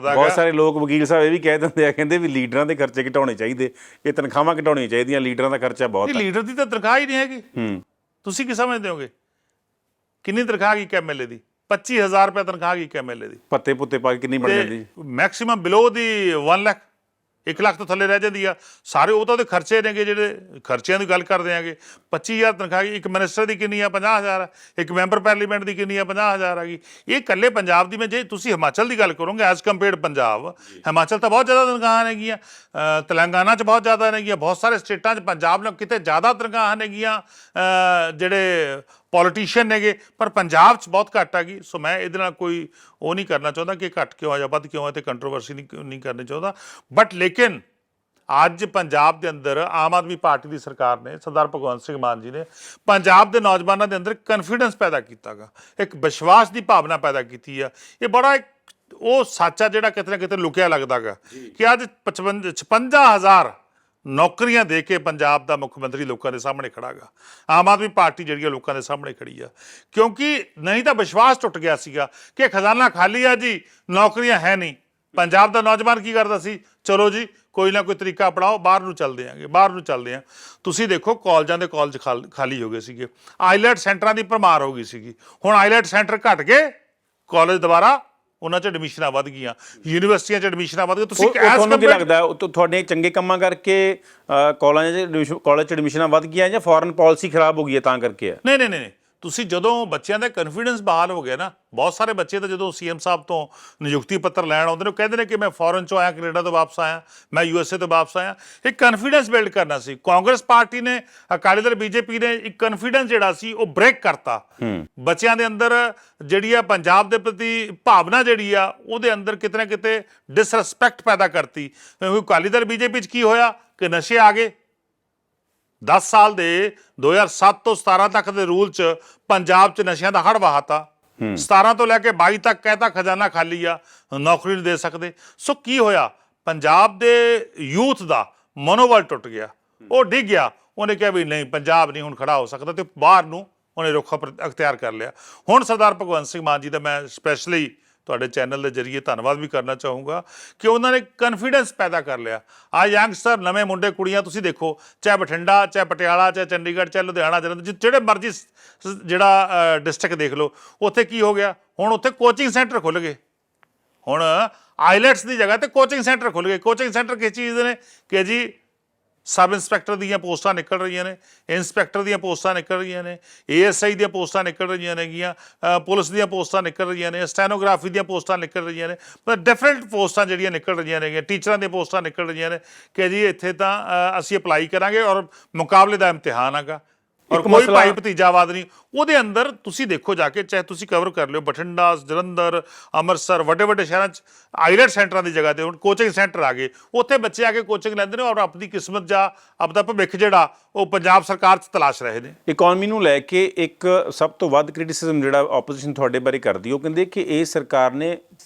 ਬਹੁਤ ਸਾਰੇ ਲੋਕ ਵਕੀਲ ਸਾਹਿਬ ਇਹ ਵੀ ਕਹਿ ਦਿੰਦੇ ਆ ਕਹਿੰਦੇ ਵੀ ਲੀਡਰਾਂ ਦੇ ਖਰਚੇ ਘਟਾਉਣੇ ਚਾਹੀਦੇ। ਇਹ ਤਨਖਾਹਾਂ ਘਟਾਉਣੀਆਂ ਚਾਹੀਦੀਆਂ ਲੀਡਰਾਂ ਦਾ ਖਰਚਾ ਬਹੁਤ ਹੈ ਲੀਡਰ ਦੀ ਤਾਂ ਤਨਖਾਹ ਹੀ ਨਹੀਂ ਹੈਗੀ। ਹੂੰ। ਤੁਸੀਂ ਕੀ ਸਮਝਦੇ ਹੋਗੇ? ਕਿੰਨੀ ਤਨਖਾਹ ਕੀ ਐਮਐਲਏ ਦੀ? 25000 ਰੁਪਏ ਤਨਖਾਹ ਕੀ ਐਮਐਲਏ ਦੀ। ਪੱਤੇ ਪੁੱਤੇ ਪਾ ਕੇ ਕਿੰਨੀ ਬਣ ਜਾਂਦੀ? ਮੈਕਸਿਮਮ ਬਿਲੋ ਦੀ 1 ਲੱਖ 1 ਲੱਖ ਤੋਂ ਥੱਲੇ ਰਹਿ ਜਾਂਦੀ ਆ। ਸਾਰੇ ਉਹ ਤਾਂ ਉਹਦੇ ਖਰਚੇ ਨੇਗੇ ਜਿਹੜੇ ਖਰਚਿਆਂ ਦੀ ਗੱਲ ਕਰਦੇ ਆਂਗੇ। 25000 ਤਨਖਾਹ ਇੱਕ ਮਿਨਿਸਟਰ ਦੀ ਕਿੰਨੀ ਆ? 50000 ਇੱਕ ਮੈਂਬਰ ਪਾਰਲੀਮੈਂਟ ਦੀ ਕਿੰਨੀ ਆ? 50000 ਆ ਗਈ ਇਹ ਇਕੱਲੇ ਪੰਜਾਬ ਦੀ ਮੈਂ ਜੇ ਤੁਸੀਂ ਹਿਮਾਚਲ ਦੀ ਗੱਲ ਕਰੋਗੇ ਐਜ਼ ਕੰਪੇਅਰਡ ਪੰਜਾਬ, ਹਿਮਾਚਲ ਤਾਂ ਬਹੁਤ ਜ਼ਿਆਦਾ ਤਨਖਾਹਾਂ ਨੇਗੀਆਂ ਤੇਲੰਗਾਨਾ 'ਚ ਬਹੁਤ ਜ਼ਿਆਦਾ ਨੇਗੀਆਂ, ਬਹੁਤ ਸਾਰੇ ਸਟੇਟਾਂ 'ਚ ਪੰਜਾਬ ਨਾਲ ਕਿਤੇ ਜ਼ਿਆਦਾ ਤਨਖਾਹਾਂ ਨੇਗੀਆਂ ਜਿਹੜੇ ਪੋਲੀਟੀਸ਼ੀਅਨ ਨੇਗੇ ਪਰ ਪੰਜਾਬ 'ਚ ਬਹੁਤ ਘੱਟ ਆ ਗਈ। ਸੋ ਮੈਂ ਇਹਦੇ ਨਾਲ ਕੋਈ ਉਹ ਨਹੀਂ ਕਰਨਾ ਚਾਹੁੰਦਾ ਕਿ ਘੱਟ ਕਿਉਂ ਆ ਜਾਂ ਵੱਧ ਕਿਉਂ ਆ ਤੇ ਕੰਟਰੋਵਰਸੀ ਨਹੀਂ ਨਹੀਂ ਕਰਨੀ ਚਾਹੁੰਦਾ। ਬਟ ਲੇਕਿਨ ਅੱਜ ਪੰਜਾਬ ਦੇ ਅੰਦਰ ਆਮ ਆਦਮੀ ਪਾਰਟੀ ਦੀ ਸਰਕਾਰ ਨੇ ਸਰਦਾਰ ਭਗਵੰਤ ਸਿੰਘ ਮਾਨ ਜੀ ਨੇ ਪੰਜਾਬ ਦੇ ਨੌਜਵਾਨਾਂ ਦੇ ਅੰਦਰ ਕਨਫੀਡੈਂਸ ਪੈਦਾ ਕੀਤਾਗਾ ਇੱਕ ਵਿਸ਼ਵਾਸ ਦੀ ਭਾਵਨਾ ਪੈਦਾ ਕੀਤੀ ਆ। ਇਹ ਬੜਾ ਇੱਕ ਉਹ ਸੱਚ ਜਿਹੜਾ ਕਿਤੇ ਨਾ ਕਿਤੇ ਲੁਕਿਆ ਲੱਗਦਾਗਾ ਕਿ ਅੱਜ 55 56000 ਨੌਕਰੀਆਂ ਦੇ ਕੇ ਪੰਜਾਬ ਦਾ ਮੁੱਖ ਮੰਤਰੀ ਲੋਕਾਂ ਦੇ ਸਾਹਮਣੇ ਖੜਾਗਾ ਆਮ ਆਦਮੀ ਪਾਰਟੀ ਜਿਹੜੀ ਆ ਲੋਕਾਂ ਦੇ ਸਾਹਮਣੇ ਖੜੀ ਆ। ਕਿਉਂਕਿ ਨਹੀਂ ਤਾਂ ਵਿਸ਼ਵਾਸ ਟੁੱਟ ਗਿਆ ਸੀਗਾ ਕਿ ਖਜ਼ਾਨਾ ਖਾਲੀ ਆ ਜੀ, ਨੌਕਰੀਆਂ ਹੈ ਨਹੀਂ। ਪੰਜਾਬ ਦਾ ਨੌਜਵਾਨ ਕੀ ਕਰਦਾ ਸੀ? ਚਲੋ ਜੀ, ਕੋਈ ਨਾ ਕੋਈ ਤਰੀਕਾ ਅਪਣਾਓ, ਬਾਹਰ ਨੂੰ ਚੱਲਦੇ ਆਂਗੇ ਬਾਹਰ ਨੂੰ ਚੱਲਦੇ ਆਂ ਤੁਸੀਂ ਦੇਖੋ, ਕਾਲਜਾਂ ਦੇ ਕਾਲਜ ਖਾਲ- ਖਾਲੀ ਹੋ ਗਏ ਸੀਗੇ। ਆਈਲੈਟ ਸੈਂਟਰਾਂ ਦੀ ਭਰਮਾਰ ਹੋ ਗਈ ਸੀਗੀ। ਹੁਣ ਆਈਲੈਟ ਸੈਂਟਰ ਘਟ ਗਏ, ਕਾਲਜ ਦੁਬਾਰਾ ਉਹਨਾਂ 'ਚ ਐਡਮਿਸ਼ਨਾਂ ਵੱਧ ਗਈਆਂ ਯੂਨੀਵਰਸਿਟੀਆਂ 'ਚ ਐਡਮਿਸ਼ਨਾਂ ਵੱਧ ਗਈਆਂ। ਤੁਸੀਂ ਉਹ ਉਹ as ਤੁਹਾਨੂੰ ਕੀ ਲੱਗਦਾ ਉਹ ਤੁ- ਤੁਹਾਡੇ ਚੰਗੇ ਕੰਮਾਂ ਕਰਕੇ ਕਾਲਜ ਚ ਕਾਲਜ ਚ ਐਡਮਿਸ਼ਨਾਂ ਵੱਧ ਗਈਆਂ ਜਾਂ ਫੋਰਨ ਪਾਲਿਸੀ ਖਰਾਬ ਹੋ ਗਈ ਹੈ ਤਾਂ ਕਰਕੇ ਹੈ? ਨਹੀਂ ਨਹੀਂ ਨਹੀਂ ਨਹੀਂ। ਤੁਸੀਂ ਜਦੋਂ ਬੱਚਿਆਂ ਦਾ ਕੌਨਫੀਡੈਂਸ ਬਹਾਲ ਹੋ ਗਿਆ ਨਾ ਬਹੁਤ ਸਾਰੇ ਬੱਚੇ ਤਾਂ ਜਦੋਂ ਸੀਐਮ ਸਾਹਿਬ ਤੋਂ ਨਿਯੁਕਤੀ ਪੱਤਰ ਲੈਣ ਆਉਂਦੇ ਨੇ ਉਹ ਕਹਿੰਦੇ ਨੇ ਕਿ ਮੈਂ ਫੋਰਨ ਚੋਂ ਆਇਆ ਕੈਨੇਡਾ ਤੋਂ ਵਾਪਸ ਆਇਆ ਮੈਂ ਯੂਐਸਏ ਤੋਂ ਵਾਪਸ ਆਇਆ। ਇੱਕ ਕੌਨਫੀਡੈਂਸ ਬਿਲਡ ਕਰਨਾ ਸੀ। ਕਾਂਗਰਸ ਪਾਰਟੀ ਨੇ ਅਕਾਲੀ ਦਲ ਬੀਜੇਪੀ ਨੇ ਇੱਕ ਕੌਨਫੀਡੈਂਸ ਜਿਹੜਾ ਸੀ ਉਹ ਬ੍ਰੇਕ ਕਰਤਾ। ਬੱਚਿਆਂ ਦੇ ਅੰਦਰ ਜਿਹੜੀ ਆ ਪੰਜਾਬ ਦੇ ਪ੍ਰਤੀ ਭਾਵਨਾ ਜਿਹੜੀ ਆ ਉਹਦੇ ਅੰਦਰ ਕਿਤੇ ਨਾ ਕਿਤੇ ਡਿਸਰੈਸਪੈਕਟ ਪੈਦਾ ਕਰਤੀ। ਕਿਉਂਕਿ ਅਕਾਲੀ ਦਲ ਬੀਜੇਪੀ 'ਚ ਕੀ ਹੋਇਆ? ਕਿ ਨਸ਼ੇ ਆ ਗਏ। 10 ਸਾਲ ਦੇ 2007 ਤੋਂ 17 ਤੱਕ ਦੇ ਰੂਲ ਚ ਪੰਜਾਬ ਚ ਨਸ਼ਿਆਂ ਦਾ ਹੜ ਵਹਾਤਾ। 17 ਤੋਂ ਲੈ ਕੇ 22 ਤੱਕ ਕਹਿਤਾ ਖਜ਼ਾਨਾ ਖਾਲੀ ਆ ਨੌਕਰੀ ਨਹੀਂ ਦੇ ਸਕਦੇ। ਸੋ ਕੀ ਹੋਇਆ? ਪੰਜਾਬ ਦੇ ਯੂਥ ਦਾ ਮਨੋਬਲ ਟੁੱਟ ਗਿਆ। ਉਹ ਡਿੱਗ ਗਿਆ। ਉਹਨੇ ਕਿਹਾ ਵੀ ਨਹੀਂ ਪੰਜਾਬ ਨਹੀਂ ਹੁਣ ਖੜਾ ਹੋ ਸਕਦਾ ਤੇ ਬਾਹਰ ਨੂੰ ਉਹਨੇ ਰੁੱਖ ਅਖਤਿਆਰ ਕਰ ਲਿਆ। ਹੁਣ ਸਰਦਾਰ ਭਗਵੰਤ ਸਿੰਘ ਮਾਨ ਜੀ ਦਾ ਮੈਂ ਸਪੈਸ਼ਲੀ ਤੁਹਾਡੇ ਚੈਨਲ ਦੇ ਜਰੀਏ ਧੰਨਵਾਦ ਵੀ ਕਰਨਾ ਚਾਹੂੰਗਾ ਕਿ ਉਹਨਾਂ ਨੇ ਕਨਫੀਡੈਂਸ ਪੈਦਾ ਕਰ ਲਿਆ। ਆ ਯੰਗਸਟਰ ਨਵੇਂ ਮੁੰਡੇ, ਕੁੜੀਆਂ, ਤੁਸੀਂ ਦੇਖੋ, ਚਾਹੇ ਬਠਿੰਡਾ, ਚਾਹੇ ਪਟਿਆਲਾ, ਚਾਹੇ ਚੰਡੀਗੜ੍ਹ, ਚਾਹੇ ਲੁਧਿਆਣਾ, ਜਲੰਧਰ ਜਿਹੜੇ ਮਰਜ਼ੀ ਜਿਹੜਾ ਡਿਸਟ੍ਰਿਕਟ ਦੇਖ ਲਓ, ਉੱਥੇ ਕੀ ਹੋ ਗਿਆ? ਹੁਣ ਉੱਥੇ ਕੋਚਿੰਗ ਸੈਂਟਰ ਖੁੱਲ ਗਏ। ਹੁਣ ਆਈਲੈਟਸ ਦੀ ਜਗ੍ਹਾ ਤੇ ਕੋਚਿੰਗ ਸੈਂਟਰ ਖੁੱਲ ਗਏ। ਕੋਚਿੰਗ ਸੈਂਟਰ ਕਿਸ ਚੀਜ਼ ਦੇ ਨੇ? ਕਿ ਜੀ ਸਬ ਇੰਸਪੈਕਟਰ ਦੀਆਂ ਪੋਸਟਾਂ ਨਿਕਲ ਰਹੀਆਂ ਨੇ, ਇੰਸਪੈਕਟਰ ਦੀਆਂ ਪੋਸਟਾਂ ਨਿਕਲ ਰਹੀਆਂ ਨੇ, ਏਐਸਆਈ ਦੀਆਂ ਪੋਸਟਾਂ ਨਿਕਲ ਰਹੀਆਂ ਨੇਗੀਆਂ ਪੁਲਿਸ ਦੀਆਂ ਪੋਸਟਾਂ ਨਿਕਲ ਰਹੀਆਂ ਨੇ, ਸਟੈਨੋਗ੍ਰਾਫੀ ਦੀਆਂ ਪੋਸਟਾਂ ਨਿਕਲ ਰਹੀਆਂ ਨੇ ਮਤਲਬ ਡਿਫਰੈਂਟ ਪੋਸਟਾਂ ਜਿਹੜੀਆਂ ਨਿਕਲ ਰਹੀਆਂ ਨੇਗੀਆਂ, ਟੀਚਰਾਂ ਦੀਆਂ ਪੋਸਟਾਂ ਨਿਕਲ ਰਹੀਆਂ ਨੇ ਕਿ ਜੀ ਇੱਥੇ ਤਾਂ ਅਸੀਂ ਅਪਲਾਈ ਕਰਾਂਗੇ ਔਰ ਮੁਕਾਬਲੇ ਦਾ ਇਮਤਿਹਾਨ ਹੈਗਾ। ਔਰ ਕੋਈ ਭਾਈ ਭਤੀਜਾਵਾਦ ਨਹੀਂ। ਉਹਦੇ ਅੰਦਰ ਤੁਸੀਂ ਦੇਖੋ ਜਾ ਕੇ ਚਾਹੇ ਤੁਸੀਂ ਕਵਰ ਕਰ ਲਿਓ ਬਠਿੰਡਾ ਜਲੰਧਰ ਅੰਮ੍ਰਿਤਸਰ ਵੱਡੇ ਵੱਡੇ ਸ਼ਹਿਰਾਂ 'ਚ ਆਈਲੈਟ ਸੈਂਟਰਾਂ ਦੀ ਜਗ੍ਹਾ ਤੇ ਹੁਣ ਕੋਚਿੰਗ ਸੈਂਟਰ ਆ ਗਏ। ਉੱਥੇ ਬੱਚੇ ਆ ਕੇ ਕੋਚਿੰਗ ਲੈਂਦੇ ਨੇ ਔਰ ਆਪਣੀ ਕਿਸਮਤ ਜਾਂ ਆਪਦਾ ਭਵਿੱਖ ਜਿਹੜਾ ਉਹ ਪੰਜਾਬ ਸਰਕਾਰ 'ਚ ਤਲਾਸ਼ ਰਹੇ ਨੇ। ਇਕਨੋਮੀ ਨੂੰ ਲੈ ਕੇ ਇੱਕ ਸਭ ਤੋਂ ਵੱਧ ਕ੍ਰਿਟਿਸਿਜ਼ਮ ਜਿਹੜਾ ਆਪੋਜੀਸ਼ਨ ਤੁਹਾਡੇ ਬਾਰੇ ਕਰਦੀ ਉਹ ਕਹਿੰਦੇ ਕਿ ਇਹ ਸਰਕਾਰ ਨੇ